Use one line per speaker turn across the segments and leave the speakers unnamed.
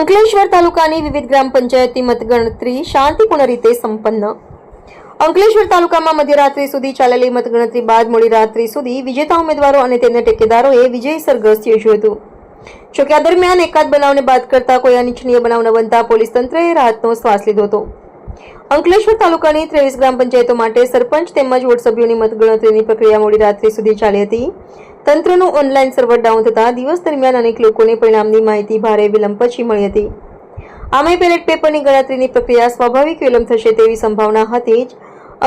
અંકલેશ્વર તાલુકાની વિવિધ ગ્રામ પંચાયતની મતગણતરી શાંતિપૂર્ણ રીતે સંપન્ન. અંકલેશ્વર તાલુકામાં મધ્યરાત્રિ સુધી ચાલેલી મતગણતરી બાદ મોડી રાત્રિ સુધી વિજેતા ઉમેદવારો અને તેમના ટેકેદારોએ વિજય સરઘસ યોજ્યું હતું. જોકે આ દરમિયાન એકાદ બનાવને બાદ કરતા કોઈ અનિચ્છનીય બનાવ ન બનતા પોલીસ તંત્રએ રાહતનો શ્વાસ લીધો હતો. અંકલેશ્વર તાલુકાની ત્રેવીસ ગ્રામ પંચાયતો માટે સરપંચ તેમજ વોર્ડ સભ્યોની મતગણતરીની પ્રક્રિયા મોડી રાત્રિ સુધી ચાલી હતી. તંત્રનું ઓનલાઈન સર્વર ડાઉન થતાં દિવસ દરમિયાન અનેક લોકોને પરિણામની માહિતી ભારે વિલંબ પછી મળી હતી. આમે બેલેટ પેપરની ગણતરીની પ્રક્રિયા સ્વાભાવિક વિલંબ થશે તેવી સંભાવના હતી જ.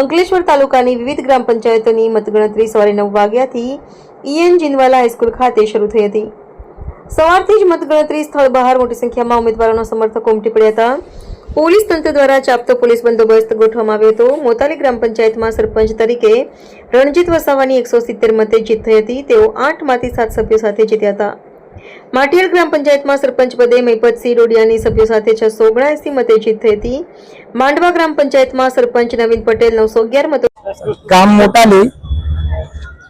અંકલેશ્વર તાલુકાની વિવિધ ગ્રામ પંચાયતોની મતગણતરી સવારે નવ વાગ્યાથી ઈએન જિનવાલા હાઈસ્કૂલ ખાતે શરૂ થઈ હતી. સવારથી જ મતગણતરી સ્થળ બહાર મોટી સંખ્યામાં ઉમેદવારોના સમર્થકો ઉમટી પડ્યા હતા. પોલીસ તંત્ર દ્વારા ચાપતો પોલીસ બંદોબસ્ત ગોઠવવામાં આવ્યો હતો. મોતાલી ગ્રામ પંચાયતમાં સરપંચ તરીકે રણજીત વસાવાની એકસો મતે જીત થઈ હતી. તેઓ આઠમાંથી સાત સભ્યો સાથે જીત્યા હતા. માટિયાલ ગ્રામ પંચાયતમાં સરપંચ પદે મહિપતસિંહ ડોડિયાની સભ્યો સાથે છસો ઓગણસી મતે જીત થઈ હતી. માંડવા ગ્રામ પંચાયતમાં સરપંચ નવીન પટેલ નવસો અગિયાર મતો
ગામ મોટાલી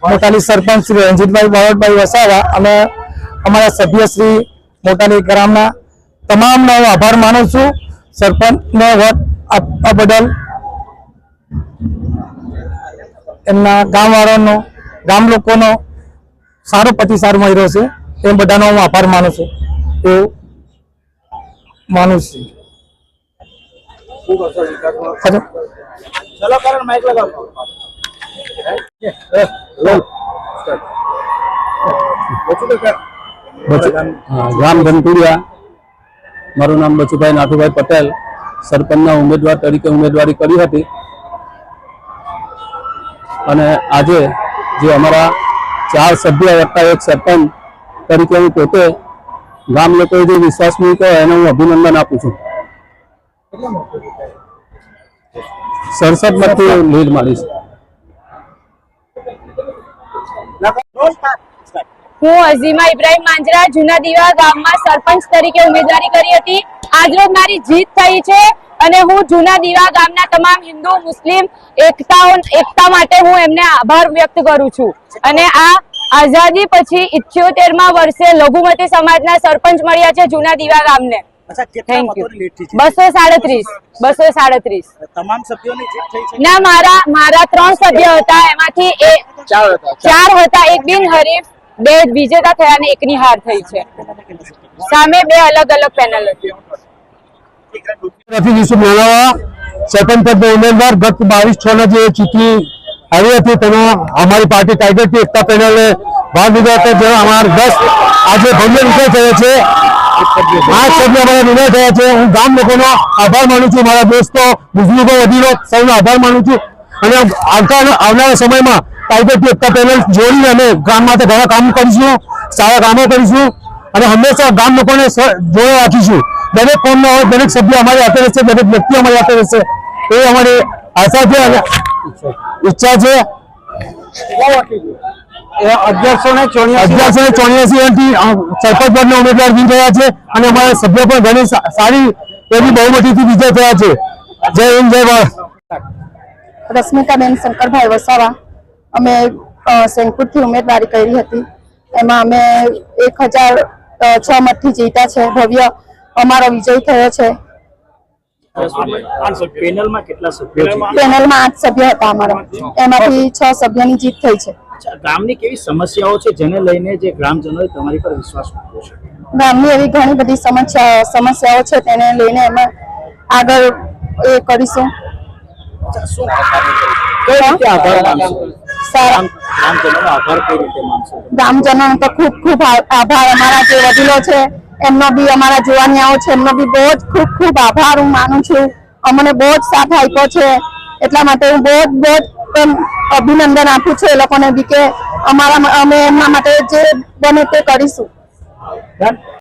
મોટાલી સરપંચ શ્રી રણજીતભાઈ બાવટભાઈ વસાવા અને અમારા સભ્ય શ્રી મોટાલી ગ્રામના તમામનો આભાર માનું છું. સરપંચને વોટ આપવા બદલ એમના ગામવાળાનો ગામ લોકોનો સારો પ્રતિસાદ મળ્યો છે. એ બધાનો હું આભાર માનું છું. એવું માનું છું.
ચલો કરણ
માઇક લગાવો. ગામ મારું નામ બચુભાઈ નાથુભાઈ પટેલ. સરપંચના ઉમેદવાર તરીકે ઉમેદવારી કરી હતી. અને આજે જે અમારા ચાર સભ્ય વત્તા એક સરપંચ તરીકે હું પોતે ગામ લોકોએ જે વિશ્વાસ મૂક્યો એને હું અભિનંદન આપું છું. સડસઠ મતથી લીડ મારીશ.
હું અઝીમા ઇબ્રાહીમ માંજરા જુના દીવા ગામમાં સરપંચ તરીકે ઉમેદવારી કરી હતી. આજરોજ મારી જીત થઈ છે અને હું જૂના દીવા ગામના તમામ હિન્દુ મુસ્લિમ એકતાઓ એકતા માટે હું એમને આભાર વ્યક્ત કરું છું. અને આ આઝાદી પછી ઇઠ્યોતેરમાં વર્ષે લઘુમતી સમાજના સરપંચ મળ્યા છે જૂના દીવા ગામને. બસો સાડત્રીસ બસો સાડત્રીસ. ના મારા મારા ત્રણ સભ્ય હતા એમાંથી
ચાર હતા
એક બિન હરીફ બે વિજેતા થયા અને એકની હાર થઈ છે. સામે બે અલગ અલગ પેનલ હતી.
રફી યુસુફ નાણાવા સરપંચ પદનો બાવીસ છ ના જે ચૂંટણી આવી હતી, તેમાં અમારી પાર્ટી ટાઈગર ટી એકતા પેનલે ભાગ લીધો હતો, જેમાં અમારા દસ આજે ભવ્ય થયો છે. આઠ સભ્ય અમારા થયા છે. હું ગામ લોકોનો આભાર માનું છું, મારા દોસ્તો, બુઝુર્ગો, વડીલો, સૌનો આભાર માનું છું. અને આવતા આવનારા સમયમાં ટી એકતા પેનલ જોડીને અમે ગામ માટે ઘણા કામ કરીશું સારા કામો કરીશું અને હંમેશા ગામ લોકોને જોડે રાખીશું. દરેક કોમનો હોય દરેક સભ્ય અમારી હાથે રહેશે દરેક વ્યક્તિ અમારી હાથે રહેશે. એ અમારી આશા છે અને ઈચ્છા છે. અગિયારસો ને ચોર્યાસી. સરપંચ પદના ઉમેદવાર જીત રહ્યા છે અને અમારા સભ્ય પણ ઘણી સારી એવી બહુમતીથી વિજય થયા છે. જય હિન્દ જય ભારત.
રશ્મિકાબેન શંકરભાઈ વસાવા. અમે સેનપુરથી ઉમેદવારી કરી હતી. એમાં અમે એક હજાર છ મતથી જીતા છે. ભવ્ય અમારો વિજય થયો છે.
પેનલમાં કેટલા સભ્યો
પેનલમાં આઠ સભ્ય હતા અમારા. એમાંથી છ સભ્યની જીત થઈ છે.
ગામની કેવી સમસ્યાઓ છે જેને લઈને જે ગ્રામજનોએ તમારી પર વિશ્વાસ મૂક્યો છે?
ગામની એવી ઘણી બધી સમસ્યા સમસ્યાઓ છે તેને લઈને અમે આગળ એ કરીશું.
શું આભાર ગ્રામજનોનો
તો ખૂબ ખૂબ આભાર. અમારા જે વડીલો છે એમનો બી અમારા જુવાનિયાઓ છે એમનો બી બહુ જ ખૂબ ખૂબ આભાર હું માનું છું. અમને બહુ જ સાથ આપ્યો છે. એટલા માટે હું બહુ જ બહુ જ અભિનંદન આપું છું એ લોકોને બી કે અમારા અમે એમના માટે જે બને તે કરીશું?